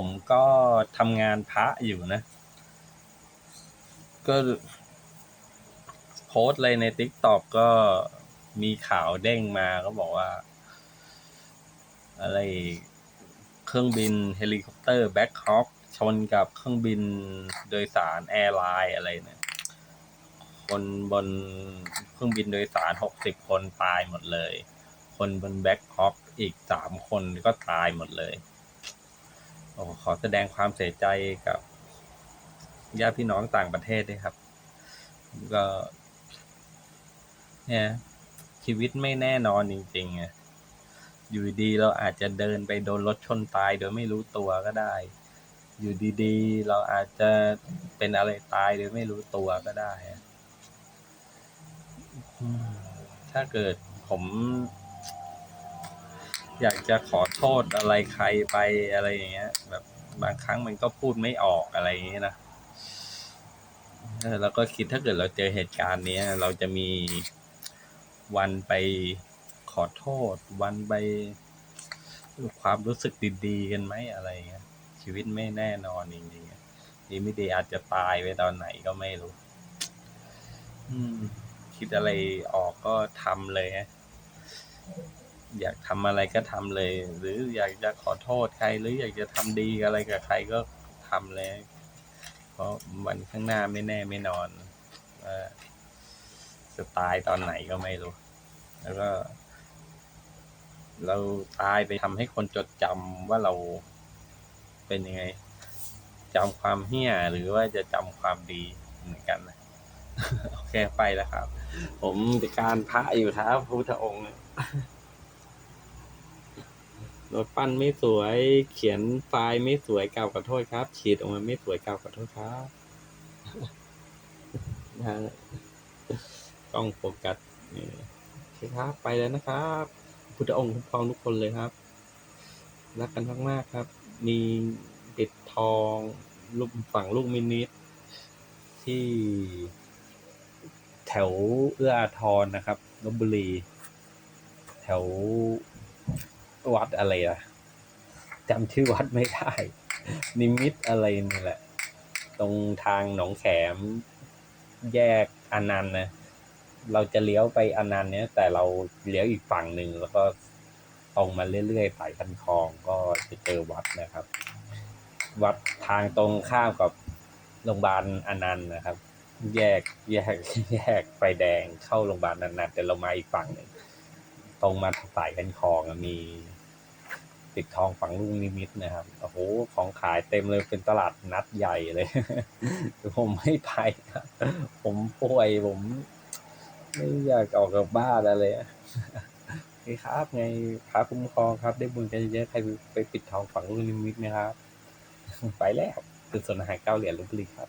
ผมก็ทำงานพระอยู่นะ ก็โพสต์เลยในติ๊กต็อกก็มีข่าวเด้งมาก็บอกว่า อะไรเครื่องบินเฮลิคอปเตอร์แบ็คฮอคชนกับเครื่องบินโดยสารแอร์ไลน์อะไรเนี่ยคนบนเครื่องบินโดยสารหกสิบคนตายหมดเลย คนบนแบ็คฮอคอีกสามคนก็ตายหมดเลย ขอแสดงความเสียใจกับญาติพี่น้องต่างประเทศด้วยครับ ก็ เนี่ย ชีวิตไม่แน่นอนจริงๆอะอยู่ดีเราอาจจะเดินไปโดนรถชนตายโดยไม่รู้ตัวก็ได้ อยู่ดีๆ เราอาจจะเป็นอะไรตายโดยไม่รู้ตัวก็ได้ ถ้าเกิดผม อยากจะขอโทษอะไรใครไปอะไรอย่างเงี้ย แบบบางครั้งมันก็พูดไม่ออกอะไรอย่างเงี้ยนะเออแล้วก็คิดถ้าเกิดเราเจอเหตุการณ์นี้เราจะมีวันไปขอโทษ วันไปความรู้สึกดีๆกันไหมอะไรเงี้ยชีวิตไม่แน่นอนจริงๆอะดีไม่ดีอาจจะตายไปตอนไหนก็ไม่รู้ อืม คิดอะไรออกก็ทำเลยฮะ อยากทำอะไรก็ทำเลย หรืออยากจะขอโทษใคร หรืออยากจะทำดีอะไรกับใครก็ทำเลย เพราะวันข้างหน้าไม่แน่ไม่นอนว่าจะตายตอนไหนก็ไม่รู้ แล้วก็ เราตายไปทำให้คนจดจำว่าเราเป็นยังไงจำความเฮี้ยหรือว่าจะจำความดีเหมือนกันนะโอเคไปแล้วครับ ผมจัดการพระอยู่ครับพุทธองค์ รถปั้นไม่สวย เขียนไฟล์ไม่สวยกล่าวขอโทษครับฉีดออกมาไม่สวยกล่าวขอโทษครับนะกล้องโฟกัสนี่คครับ ไปแล้วนะครับพุทธองค์คุ้มครองทุกคนเลยครับ รักกันมากๆครับ มีปิดทองลูกฝั่งลูกมินิทที่แถวเอื้ออาทรนะครับลบบุรี แถว วัดอะไรอะจำชื่อวัดไม่ได้ นิมิตอะไรนี่แหละ ตรงทางหนองแขม แยกอนันต์นะเราจะเลี้ยวไปอนันต์เนี้ยแต่เราเลี้ยวอีกฝั่งหนึ่งแล้วก็ตรงมาเรื่อยๆสายคันคลองก็จะเจอวัดนะครับ วัดทางตรงข้ามกับโรงพยาบาลอนันต์นะครับ แยกแยกแยกไฟแดงเข้าโรงพยาบาลอนันต์แต่เรามาอีกฝั่งหนึ่งตรงมาสายคันคลองมี ติดทองฝังลูกนิมิตนะครับ โอ้โห ของขายเต็มเลยเป็นตลาดนัดใหญ่เลยผมไม่ไปครับผมป่วยผม ไม่อยากออกจากบ้านอะไรครับ ไงพระคุ้มครองครับ ได้บุญกันเยอะๆใครไปปิดทองฝังลูกนิมิตไหมครับ ไปแล้วคือสวนหารเก้าเหรียญลพบุรีครับ